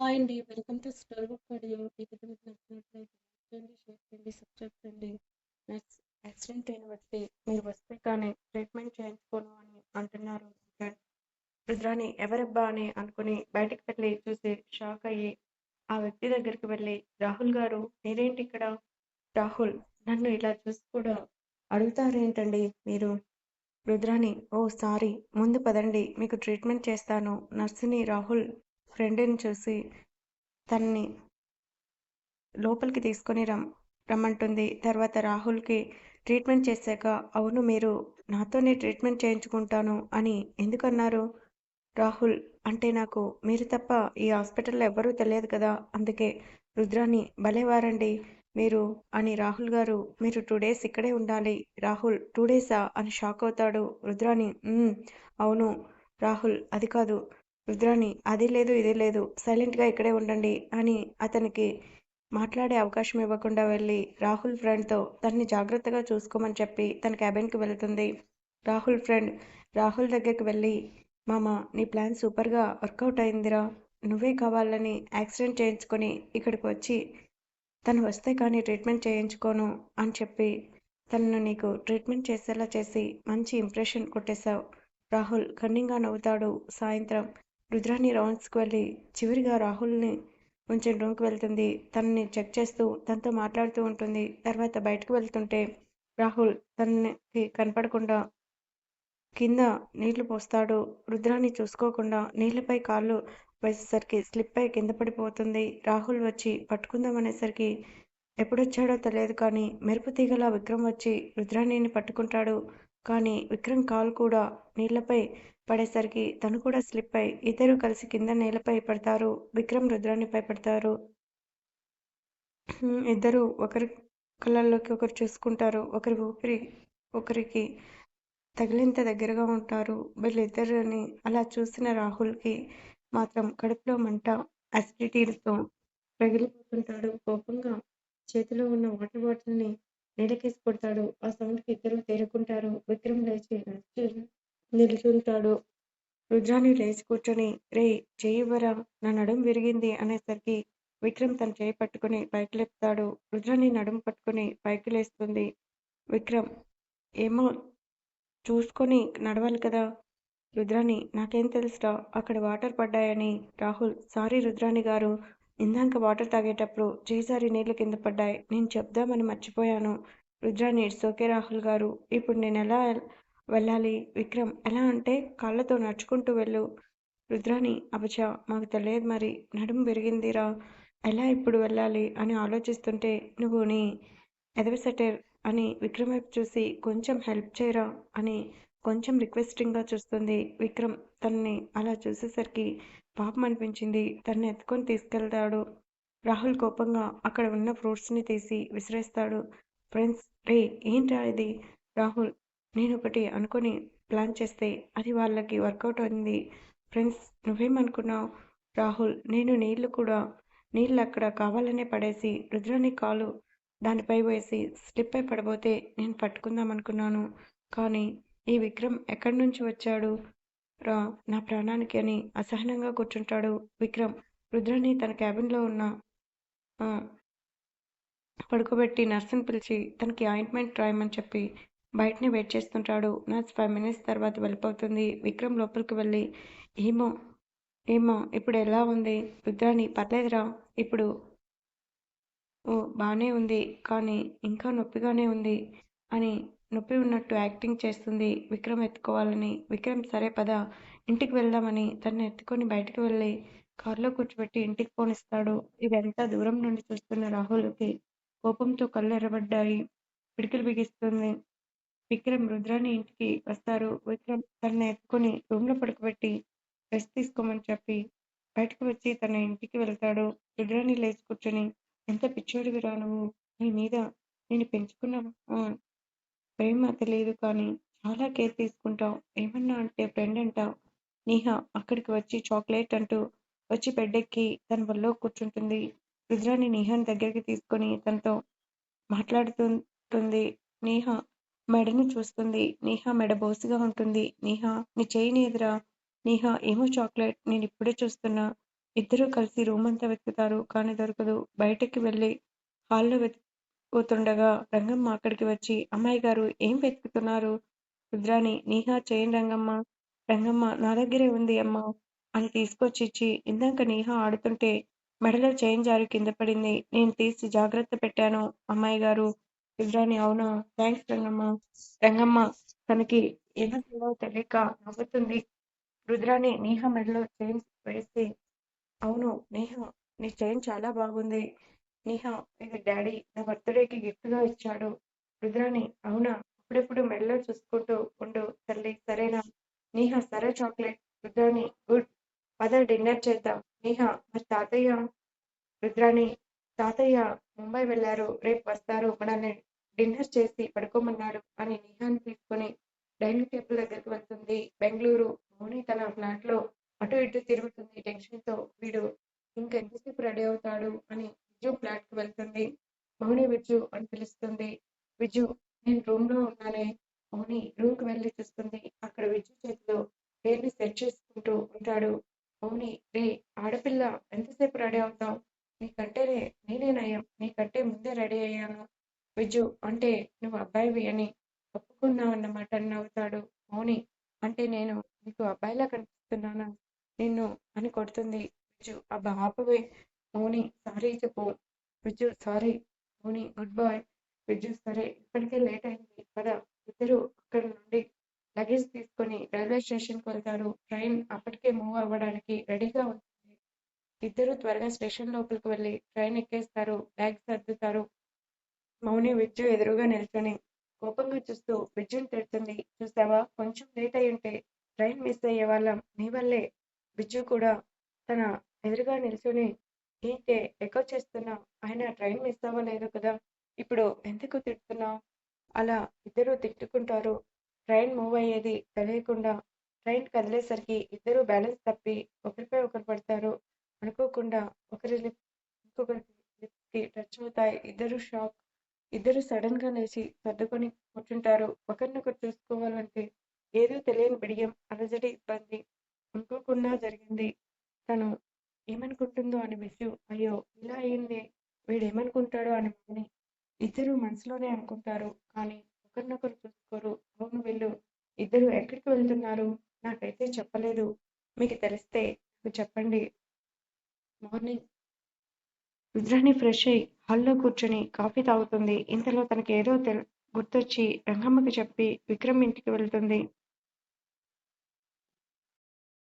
Hi అండి. Welcome to store book audio. ఈ మీకు నచ్చినట్లయితే షేర్ చేయండి, సబ్స్క్రైబ్ చేయండి. నెక్స్ట్ యాక్సిడెంట్ అయిన వ్యక్తి మీరు వస్తే కానీ ట్రీట్మెంట్ చేయించుకోను అని అంటున్నారు రుద్రాని ఎవరబ్బా అని అనుకుని బయటకు వెళ్ళి చూసి షాక్ అయ్యి ఆ వ్యక్తి దగ్గరికి వెళ్ళి రాహుల్ గారు మీరేంటి ఇక్కడ? రాహుల్ నన్ను ఇలా చూసి కూడా అడుగుతారేంటండి మీరు? రుద్రాని ఓ సారీ ముందు పదండి మీకు ట్రీట్మెంట్ చేస్తాను నర్సుని రాహుల్ ఫ్రెండ్ని చూసి తనని లోపలికి తీసుకొని రమ్ రమ్మంటుంది. తర్వాత రాహుల్కి ట్రీట్మెంట్ చేశాక అవును మీరు నాతోనే ట్రీట్మెంట్ చేయించుకుంటాను అని ఎందుకన్నారు? రాహుల్ అంటే నాకు మీరు తప్ప ఈ హాస్పిటల్లో ఎవరూ తెలియదు కదా అందుకే రుద్రాని భలేవారండి మీరు అని రాహుల్ గారు మీరు టూ డేస్ ఇక్కడే ఉండాలి. రాహుల్ టూ డేసా అని షాక్ అవుతాడు రుద్రాని. అవును రాహుల్ అది కాదు. రుద్రాని అది లేదు ఇది లేదు సైలెంట్గా ఇక్కడే ఉండండి అని అతనికి మాట్లాడే అవకాశం ఇవ్వకుండా వెళ్ళి రాహుల్ ఫ్రెండ్తో తనని జాగ్రత్తగా చూసుకోమని చెప్పి తన క్యాబిన్కి వెళుతుంది. రాహుల్ ఫ్రెండ్ రాహుల్ దగ్గరికి వెళ్ళి మామ నీ ప్లాన్ సూపర్గా వర్కౌట్ అయిందిరా నువ్వే కావాలని యాక్సిడెంట్ చేయించుకొని ఇక్కడికి వచ్చి తను వస్తే కానీ ట్రీట్మెంట్ చేయించుకోను అని చెప్పి తనను నీకు ట్రీట్మెంట్ చేసేలా చేసి మంచి ఇంప్రెషన్ కొట్టేశావు. రాహుల్ కన్నింగా నవ్వుతాడు సాయంత్రం. రుద్రాని రౌండ్స్కి వెళ్ళి చివరిగా రాహుల్ని ఉంచిన రూమ్కి వెళ్తుంది. తనని చెక్ చేస్తూ తనతో మాట్లాడుతూ ఉంటుంది. తర్వాత బయటకు వెళ్తుంటే రాహుల్ తనకి కనపడకుండా కింద నీళ్ళు పోస్తాడు. రుద్రాన్ని చూసుకోకుండా నీళ్ళపై కాళ్ళు వేసేసరికి స్లిప్ అయి కింద పడిపోతుంది. రాహుల్ వచ్చి పట్టుకుందామనేసరికి ఎప్పుడొచ్చాడో తెలియదు కానీ మెరుపు తీగల విక్రమ్ వచ్చి రుద్రాణిని పట్టుకుంటాడు. కానీ విక్రమ్ కాలు కూడా నీళ్ళపై పడేసరికి తను కూడా స్లిప్ అయి ఇద్దరు కలిసి కింద నేలపై పడతారు. విక్రమ్ రుద్రానిపై పడతారు ఇద్దరు ఒకరి కళ్ళల్లోకి ఒకరు చూసుకుంటారు. ఒకరి ఊపిరి ఒకరికి తగిలింత దగ్గరగా ఉంటారు. వీళ్ళిద్దరిని అలా చూసిన రాహుల్కి మాత్రం కడుపులో మంట అసిడిటీలతో రగిలిపోతుంటాడు. కోపంగా చేతిలో ఉన్న వాటర్ బాటిల్ని నేలకేసి కొడతాడు. ఆ సౌండ్కి ఇద్దరు తేరుకుంటారు. విక్రమ్ లేచి నిలుచుంటాడు. రుద్రాని లేచి కూర్చొని రే చెయ్యివ్వరా నా నడుం విరిగింది అనేసరికి విక్రమ్ తన చేయి పట్టుకుని పైకి లేపుతాడు. రుద్రాని నడుము పట్టుకుని పైకి లేస్తుంది. విక్రమ్ ఏమో చూసుకొని నడవాలి కదా? రుద్రాని నాకేం తెలుసురా? అక్కడ వాటర్ పడ్డాయని. రాహుల్ సారీ రుద్రాని గారు ఇందాక వాటర్ తాగేటప్పుడు చేసారి నీళ్ళు కింద పడ్డాయి. నేను చెప్దామని మర్చిపోయాను. రుద్రాని ఇట్స్ ఓకే రాహుల్ గారు. ఇప్పుడు నేను ఎలా వెళ్ళాలి? విక్రమ్ ఎలా అంటే కాళ్ళతో నడుచుకుంటూ వెళ్ళు. రుద్రాని అబచా మాకు తెలియదు మరి. నడుము పెరిగిందిరా ఎలా ఇప్పుడు వెళ్ళాలి అని ఆలోచిస్తుంటే నువ్వు నీ ఎదవసెటర్ అని విక్రమ్ వైపు చూసి కొంచెం హెల్ప్ చేయరా అని కొంచెం రిక్వెస్టింగ్గా చూస్తుంది. విక్రమ్ తనని అలా చూసేసరికి పాపం అనిపించింది. తనని ఎత్తుకొని తీసుకెళ్తాడు. రాహుల్ కోపంగా అక్కడ ఉన్న ఫ్రూట్స్ని తీసి విసిరేస్తాడు. ఫ్రెండ్స్ రే ఏంట్రా ఇది? రాహుల్ నేను ఒకటి అనుకొని ప్లాన్ చేస్తే అది వాళ్ళకి వర్కౌట్ అయింది. ఫ్రెండ్స్ నువ్వేమనుకున్నావు? రాహుల్ నేను నీళ్ళు కూడా నీళ్ళు అక్కడ కావాలనే పడేసి రుద్రాని కాలు దానిపై వేసి స్లిప్ అయి పడబోతే నేను పట్టుకుందాం అనుకున్నాను కానీ ఈ విక్రమ్ ఎక్కడి నుంచి వచ్చాడు? రా నా ప్రాణానికి అని అసహనంగా కూర్చుంటాడు విక్రమ్. రుద్రని తన క్యాబిన్లో ఉన్న పడుకోబెట్టి నర్సును పిలిచి తనకి ఆయింట్మెంట్ రాయమని చెప్పి బయటనే వెయిట్ చేస్తుంటాడు. నర్స్ ఫైవ్ మినిట్స్ తర్వాత వెళ్ళిపోతుంది. విక్రమ్ లోపలికి వెళ్ళి ఏమో ఏమో ఇప్పుడు ఎలా ఉంది? రుద్రాని పర్లేదురా ఇప్పుడు ఓ బాగానే ఉంది కానీ ఇంకా నొప్పిగానే ఉంది అని నొప్పి ఉన్నట్టు యాక్టింగ్ చేస్తుంది. విక్రమ్ ఎత్తుకోవాలని విక్రమ్ సరే పద ఇంటికి వెళ్దామని తను ఎత్తుకొని బయటకు వెళ్ళి కారులో కూర్చోబెట్టి ఇంటికి పోనిస్తాడు ఇదంతా దూరం నుండి చూస్తున్న రాహుల్కి కోపంతో కళ్ళు ఎర్రబడ్డాయి పిడికిలు బిగిస్తుంది. విక్రమ్ రుద్రాని ఇంటికి వస్తారు. విక్రమ్ తనని ఎత్తుకొని రూమ్లో పడుకోబెట్టి రెస్ట్ తీసుకోమని చెప్పి బయటకు వచ్చి తన ఇంటికి వెళ్తాడు. రుద్రాని లేచి కూర్చొని ఎంత పిచ్చోడివిరా నువ్వు. నీ మీద నేను పెంచుకున్న ప్రేమ తెలియదు కానీ చాలా కేర్ తీసుకుంటావు. ఏమన్నా అంటే ఫ్రెండ్ అంటావు. నీహ అక్కడికి వచ్చి చాక్లెట్ అంటూ వచ్చి బెడ్డెక్కి తన వల్ల కూర్చుంటుంది. రుద్రాని నీహాని దగ్గరికి తీసుకొని తనతో మాట్లాడుతుంటుంది. నీహ మెడని చూస్తుంది. నీహ మెడ బోసుగా ఉంటుంది. నీహ నీ చేయిని ఎదురా? నీహ ఏమో చాక్లెట్ నేను ఇప్పుడే చూస్తున్నా. ఇద్దరూ కలిసి రూమ్ అంతా వెతుకుతారు. కానీ దొరకదు. బయటకి వెళ్ళి హాల్లో పోతుండగా రంగమ్మ అక్కడికి వచ్చి అమ్మాయి గారు ఏం వెతుకుతున్నారు? రుద్రాని నీహా చేయండి రంగమ్మ. రంగమ్మ నా దగ్గరే ఉంది అమ్మ అని తీసుకొచ్చి ఇచ్చి ఇందాక నీహా ఆడుతుంటే మెడలో చైన్ జారి కింద పడింది. నేను తీసి జాగ్రత్త పెట్టాను అమ్మాయి గారు రుద్రాని అవునా! థ్యాంక్స్ రంగమ్మ. రంగమ్మ తనకి ఏమనాలో తెలియక నవ్వుతుంది. రుద్రాని నీహ మెడలో చైన్ వేసి అవును నీహా నీ చైన్ చాలా బాగుంది. నిహా ఇది డాడీ నా బర్త్డేకి గిఫ్ట్గా ఇచ్చాడు. రుద్రాణి అవునా! అప్పుడప్పుడు మెడలో చూసుకుంటూ ఉండు తల్లి సరేనా? నీహా సరే చాక్లెట్. రుద్రాణి గుడ్. పద డిన్నర్ చేద్దాం. నీహా మరి తాతయ్య? రుద్రాణి తాతయ్య ముంబై వెళ్ళారు. రేపు వస్తారు. మనల్ని డిన్నర్ చేసి పడుకోమన్నాడు అని నీహాని తీసుకుని డైనింగ్ టేబుల్ దగ్గరికి వెళ్తుంది. బెంగళూరు మౌని తన ఫ్లాట్లో అటు ఇటు తిరుగుతుంది టెన్షన్తో. వీడు ఇంకెంతసేపు రెడీ అవుతాడు అని విజు ఫ్లాట్కి వెళ్తుంది. మౌని విజు అని పిలుస్తుంది. విజు నేను రూమ్లో ఉన్నానే. మౌని రూమ్కి వెళ్ళి చూస్తుంది. అక్కడ విజు చేతిలో హెయిర్ని సెట్ చేసుకుంటూ ఉంటాడు. మౌని రే ఆడపిల్ల ఎంతసేపు రెడీ అవుతావు నీకంటేనే నేనే నయం. నీకంటే ముందే రెడీ అయ్యాను. విజు అంటే నువ్వు అబ్బాయివి అని ఒప్పుకున్నావన్నమాట అని నవ్వుతాడు. మౌని అంటే నేను నీకు అబ్బాయిలా కనిపిస్తున్నానా? నిన్ను అని కొడుతుంది. విజు అబ్బా ఆపవే. మౌని సారీ చెప్పు. Viju sorry. Mouni good boy. Viju సరే ఇప్పటికే లేట్ అయింది. పద. ఇద్దరు అక్కడి నుండి లగేజ్ తీసుకొని రైల్వే స్టేషన్కు వెళ్తారు. ట్రైన్ అప్పటికే మూవ్ అవ్వడానికి రెడీగా ఉంటుంది. ఇద్దరు త్వరగా స్టేషన్ లోపలికి వెళ్ళి ట్రైన్ ఎక్కేస్తారు. బ్యాగ్ సర్దుతారు. మౌని విజు ఎదురుగా నిల్చొని కోపంగా చూస్తూ విజుని తిడుతుంది. చూశావా కొంచెం లేట్ అయ్యుంటే ట్రైన్ మిస్ అయ్యే వాళ్ళం నీ వల్లే. విజు కూడా తన ఎదురుగా నిల్చొని ఏంటే ఎకో చేస్తున్నావ్? ఆయన ట్రైన్ మిస్ అవ్వలేదు కదా! ఇప్పుడు ఎందుకు తిడుతున్నావు అలా ఇద్దరు తిట్టుకుంటారు. ట్రైన్ మూవ్ అయ్యేది తెలియకుండా ట్రైన్ కదిలేసరికి ఇద్దరు బ్యాలెన్స్ తప్పి ఒకరిపై ఒకరు పడతారు. అనుకోకుండా ఒకరి లిప్ ఇంకొకరి టచ్ అవుతాయి. ఇద్దరు షాక్. ఇద్దరు సడన్గా లేచి సర్దుకొని కూర్చుంటారు. ఒకరినొకరు చూసుకోవాలంటే ఏదో తెలియని బిడియం, అలజడి, ఇబ్బంది. అనుకోకుండా జరిగింది. తను ఏమనుకుంటుందో అని విజు అయ్యో ఇలా అయిందే వీడేమనుకుంటాడో అని మౌని. ఇద్దరు మనసులోనే అనుకుంటారు. కానీ ఒకరినొకరు చూసుకోరు. అవును వీళ్ళు ఇద్దరు ఎక్కడికి వెళ్తున్నారు? నాకైతే చెప్పలేదు. మీకు తెలిస్తే నాకు చెప్పండి. మార్నింగ్ రుద్రాణి ఫ్రెష్ అయి హాల్లో కూర్చొని కాఫీ తాగుతుంది. ఇంతలో తనకి ఏదో గుర్తొచ్చి రంగమ్మకి చెప్పి విక్రమ్ ఇంటికి వెళ్తుంది.